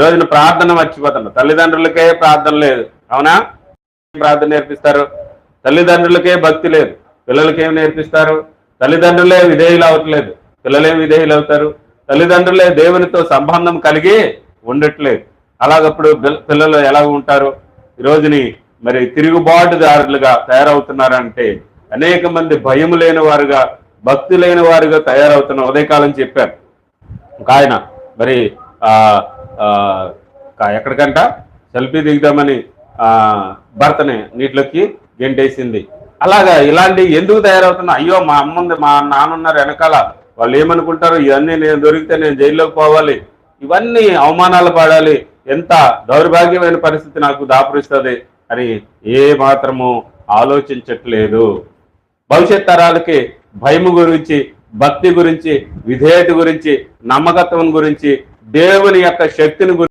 రోజున ప్రార్థన మర్చిపోతున్నారు తల్లిదండ్రులకే ప్రార్థన లేదు. అవునా? ప్రార్థన నేర్పిస్తారు. తల్లిదండ్రులకే భక్తి లేదు. పిల్లలకేం నేర్పిస్తారు? తల్లిదండ్రులే విధేయులు అవట్లేదు. పిల్లలేం విధేయులు అవుతారు? తల్లిదండ్రులే దేవునితో సంబంధం కలిగి ఉండట్లేదు. అలాగప్పుడు పిల్ల- పిల్లలు ఎలా ఉంటారు? ఈ రోజుని మరి తిరుగుబాటుదారులుగా తయారవుతున్నారంటే అనేక మంది భయం లేని వారుగా భక్తి లేని వారుగా తయారవుతున్న ఉదయకాలం చెప్పారు. ఒక ఆయన మరి ఆ ఎక్కడికంట? సెల్ఫీ దిగుదామని భర్తని నీటిలోకి గెంటేసింది. అలాగా ఇలాంటి ఎందుకు తయారవుతున్నా? అయ్యో మా అమ్మ ఉంది మా నాన్న ఉన్నారు వెనకాల. వాళ్ళు ఏమనుకుంటారు ఇవన్నీ నేను దొరికితే నేను జైల్లోకి పోవాలి. ఇవన్నీ అవమానాలు పడాలి. ఎంత దౌర్భాగ్యమైన పరిస్థితి నాకు దాపురిస్తుంది అని ఏ మాత్రము ఆలోచించట్లేదు. భవిష్యత్ తరాలకి భయము గురించి భక్తి గురించి విధేయత గురించి నమ్మకత్వం గురించి దేవుని యొక్క శక్తిని గురించి